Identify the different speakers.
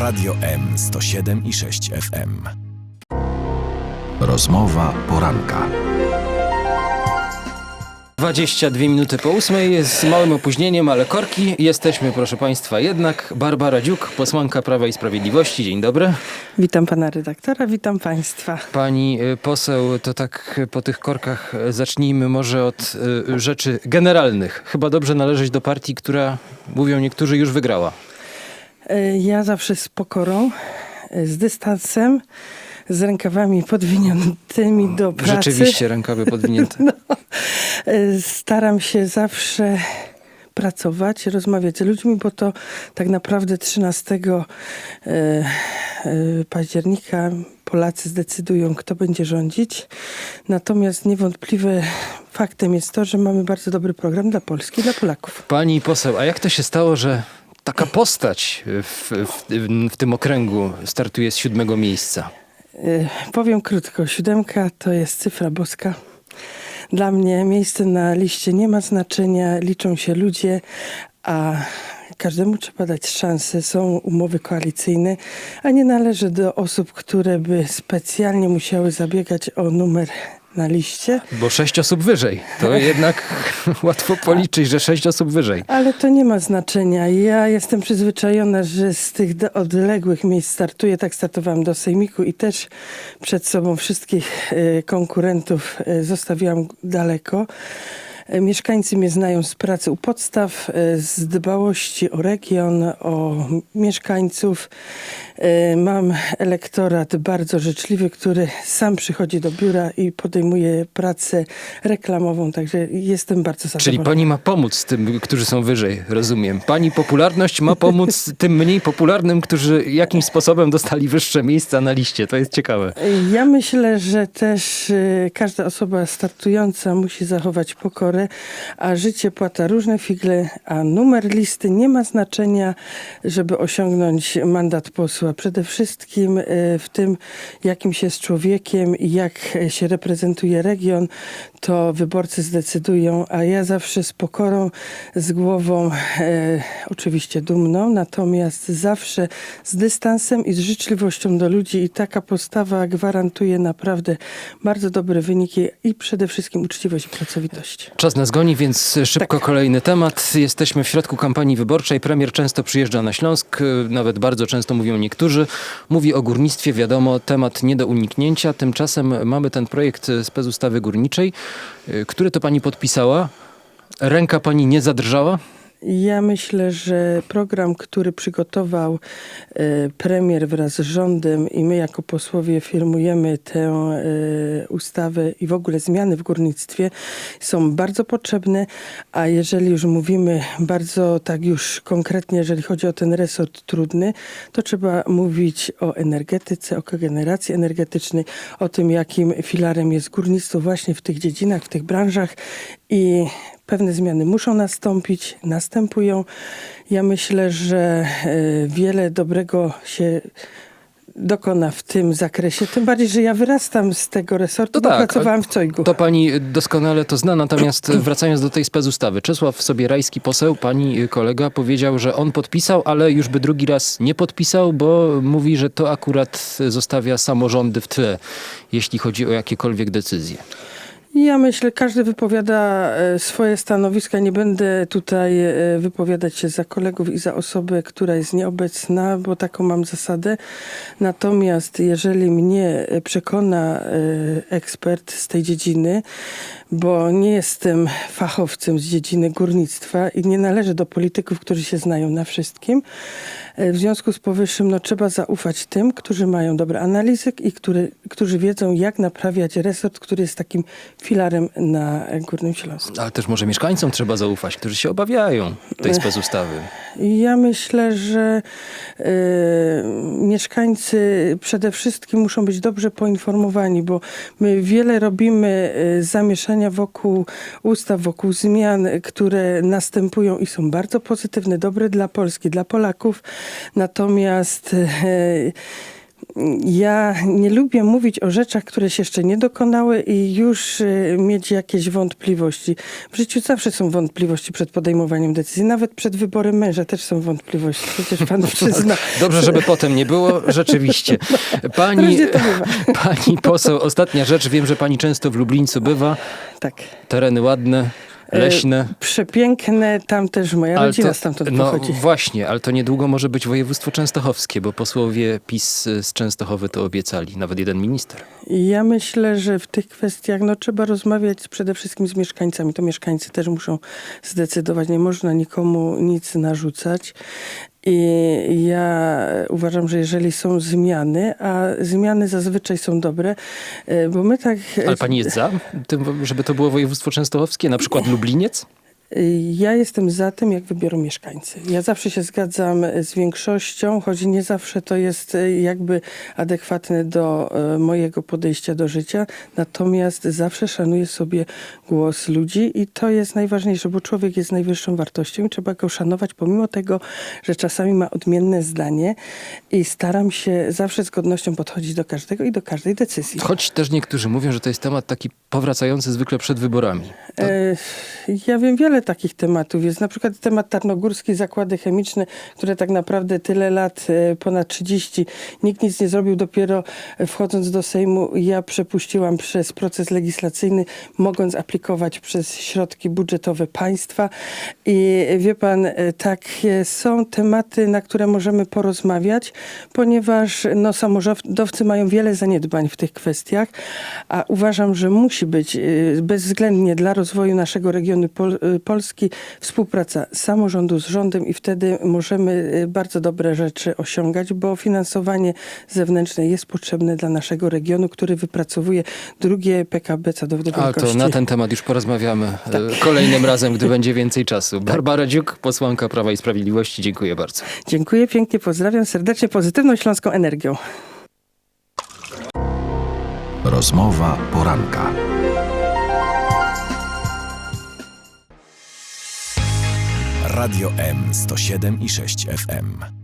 Speaker 1: Radio M 107 i 6 FM.
Speaker 2: Rozmowa poranka.
Speaker 3: 22 minuty po ósmej, z małym opóźnieniem, ale korki. Jesteśmy, proszę Państwa, jednak. Barbara Dziuk, posłanka Prawa i Sprawiedliwości. Dzień dobry.
Speaker 4: Witam pana redaktora, witam państwa.
Speaker 3: Pani y, poseł, to tak po tych korkach zacznijmy może od y, rzeczy generalnych. Chyba dobrze należeć do partii, która, mówią niektórzy, już wygrała.
Speaker 4: E, Ja zawsze z pokorą, e, z dystansem, z rękawami podwiniętymi do pracy.
Speaker 3: Rzeczywiście rękawy podwinięte.
Speaker 4: E, Staram się zawsze pracować, rozmawiać z ludźmi, bo to tak naprawdę 13 e, e, października Polacy zdecydują, kto będzie rządzić. Natomiast niewątpliwe faktem jest to, że mamy bardzo dobry program dla Polski, dla Polaków.
Speaker 3: Pani poseł, a jak to się stało, że taka postać w, w, w tym okręgu startuje z siódmego miejsca?
Speaker 4: Y, Powiem krótko, siódemka to jest cyfra boska. Dla mnie miejsce na liście nie ma znaczenia, liczą się ludzie, a każdemu trzeba dać szansę. Są umowy koalicyjne, a nie należy do osób, które by specjalnie musiały zabiegać o numer na liście.
Speaker 3: Bo sześć osób wyżej. To jednak łatwo policzyć, że sześć osób wyżej.
Speaker 4: Ale to nie ma znaczenia. Ja jestem przyzwyczajona, że z tych odległych miejsc startuję. Tak startowałam do Sejmiku i też przed sobą wszystkich e, konkurentów e, zostawiłam daleko. Mieszkańcy mnie znają z pracy u podstaw, e, z dbałości o region, o mieszkańców. E, Mam elektorat bardzo życzliwy, który sam przychodzi do biura i podejmuje pracę reklamową, także jestem bardzo zadowolona.
Speaker 3: Czyli pani ma pomóc tym, którzy są wyżej, rozumiem. Pani popularność ma pomóc tym mniej popularnym, którzy jakimś sposobem dostali wyższe miejsca na liście. To jest ciekawe.
Speaker 4: Ja myślę, że też e, każda osoba startująca musi zachować pokorę, a życie płata różne figle, a numer listy nie ma znaczenia, żeby osiągnąć mandat posła. Przede wszystkim e, w tym, jakim się jest człowiekiem i jak się reprezentuje region, to wyborcy zdecydują, a ja zawsze z pokorą, z głową e, oczywiście dumną, natomiast zawsze z dystansem i z życzliwością do ludzi i taka postawa gwarantuje naprawdę bardzo dobre wyniki i przede wszystkim uczciwość i pracowitość.
Speaker 3: Czas nas goni, więc szybko kolejny temat. Jesteśmy w środku kampanii wyborczej. Premier często przyjeżdża na Śląsk, nawet bardzo często mówią niektórzy. Mówi o górnictwie, wiadomo, temat nie do uniknięcia. Tymczasem mamy ten projekt specustawy górniczej. Który to pani podpisała? Ręka pani nie zadrżała?
Speaker 4: Ja myślę, że program, który przygotował e, premier wraz z rządem i my jako posłowie firmujemy tę e, ustawę i w ogóle zmiany w górnictwie są bardzo potrzebne, a jeżeli już mówimy bardzo tak już konkretnie, jeżeli chodzi o ten resort trudny, to trzeba mówić o energetyce, o kogeneracji energetycznej, o tym jakim filarem jest górnictwo właśnie w tych dziedzinach, w tych branżach i pewne zmiany muszą nastąpić, następują. Ja myślę, że e, wiele dobrego się dokona w tym zakresie. Tym bardziej, że ja wyrastam z tego resortu, bo
Speaker 3: tak,
Speaker 4: pracowałam w Cojgu.
Speaker 3: To pani doskonale to zna, natomiast wracając do tej specustawy. Czesław Sobierajski, poseł, pani kolega, powiedział, że on podpisał, ale już by drugi raz nie podpisał, bo mówi, że to akurat zostawia samorządy w tle, jeśli chodzi o jakiekolwiek decyzje.
Speaker 4: Ja myślę, każdy wypowiada e, swoje stanowiska. Nie będę tutaj e, wypowiadać się za kolegów i za osobę, która jest nieobecna, bo taką mam zasadę. Natomiast jeżeli mnie e, przekona ekspert z tej dziedziny, bo nie jestem fachowcem z dziedziny górnictwa i nie należę do polityków, którzy się znają na wszystkim. E, W związku z powyższym no, trzeba zaufać tym, którzy mają dobre analizy i który, którzy wiedzą, jak naprawiać resort, który jest takim filarem na Górnym Śląsku.
Speaker 3: Ale też może mieszkańcom trzeba zaufać, którzy się obawiają tej specustawy.
Speaker 4: Ja myślę, że e, mieszkańcy przede wszystkim muszą być dobrze poinformowani, bo my wiele robimy e, zamieszania wokół ustaw, wokół zmian, e, które następują i są bardzo pozytywne, dobre dla Polski, dla Polaków. Natomiast e, Ja nie lubię mówić o rzeczach, które się jeszcze nie dokonały i już y, mieć jakieś wątpliwości. W życiu zawsze są wątpliwości przed podejmowaniem decyzji. Nawet przed wyborem męża też są wątpliwości. Przecież pan przyzna.
Speaker 3: Dobrze, żeby potem nie było, rzeczywiście. Pani, pani poseł, ostatnia rzecz, wiem, że pani często w Lublińcu bywa,
Speaker 4: Tak.
Speaker 3: tereny ładne, leśne.
Speaker 4: E, Przepiękne, tam też moja rodzina
Speaker 3: to-
Speaker 4: stamtąd
Speaker 3: no
Speaker 4: pochodzi.
Speaker 3: właśnie, ale to niedługo może być województwo częstochowskie, bo posłowie PiS z Częstochowy to obiecali, nawet jeden minister.
Speaker 4: Ja myślę, że w tych kwestiach no, trzeba rozmawiać przede wszystkim z mieszkańcami. To mieszkańcy też muszą zdecydować. Nie można nikomu nic narzucać. I ja uważam, że jeżeli są zmiany, a zmiany zazwyczaj są dobre, e, bo my tak.
Speaker 3: Ale pani jest za tym, żeby to było województwo częstochowskie, na przykład Lubliniec?
Speaker 4: Ja jestem za tym, jak wybiorą mieszkańcy. Ja zawsze się zgadzam z większością, choć nie zawsze to jest e, jakby adekwatne do e, mojego podejścia do życia. Natomiast zawsze szanuję sobie głos ludzi i to jest najważniejsze, bo człowiek jest najwyższą wartością i trzeba go szanować, pomimo tego, że czasami ma odmienne zdanie i staram się zawsze z godnością podchodzić do każdego i do każdej decyzji.
Speaker 3: Choć też niektórzy mówią, że to jest temat taki powracający zwykle przed wyborami. To
Speaker 4: E, Ja wiem wiele takich tematów. Jest na przykład temat Tarnogórski, zakłady chemiczne, które tak naprawdę tyle lat, e, ponad 30, nikt nic nie zrobił. Dopiero e, wchodząc do Sejmu ja przepuściłam przez proces legislacyjny, mogąc aplikować przez środki budżetowe państwa. I wie pan, e, takie są tematy, na które możemy porozmawiać, ponieważ no, samorządowcy mają wiele zaniedbań w tych kwestiach, a uważam, że musi być y, bezwzględnie dla rozwoju naszego regionu Pol Polski współpraca samorządu z rządem i wtedy możemy y, bardzo dobre rzeczy osiągać, bo finansowanie zewnętrzne jest potrzebne dla naszego regionu, który wypracowuje drugie PKB co do
Speaker 3: Ale
Speaker 4: wielkości.
Speaker 3: to na ten temat już porozmawiamy e, kolejnym razem, gdy będzie więcej czasu. Barbara Dziuk, posłanka Prawa i Sprawiedliwości, dziękuję bardzo.
Speaker 4: Dziękuję pięknie, pozdrawiam serdecznie, pozytywną śląską energią.
Speaker 1: Rozmowa poranka. Radio M 107 i 6 FM.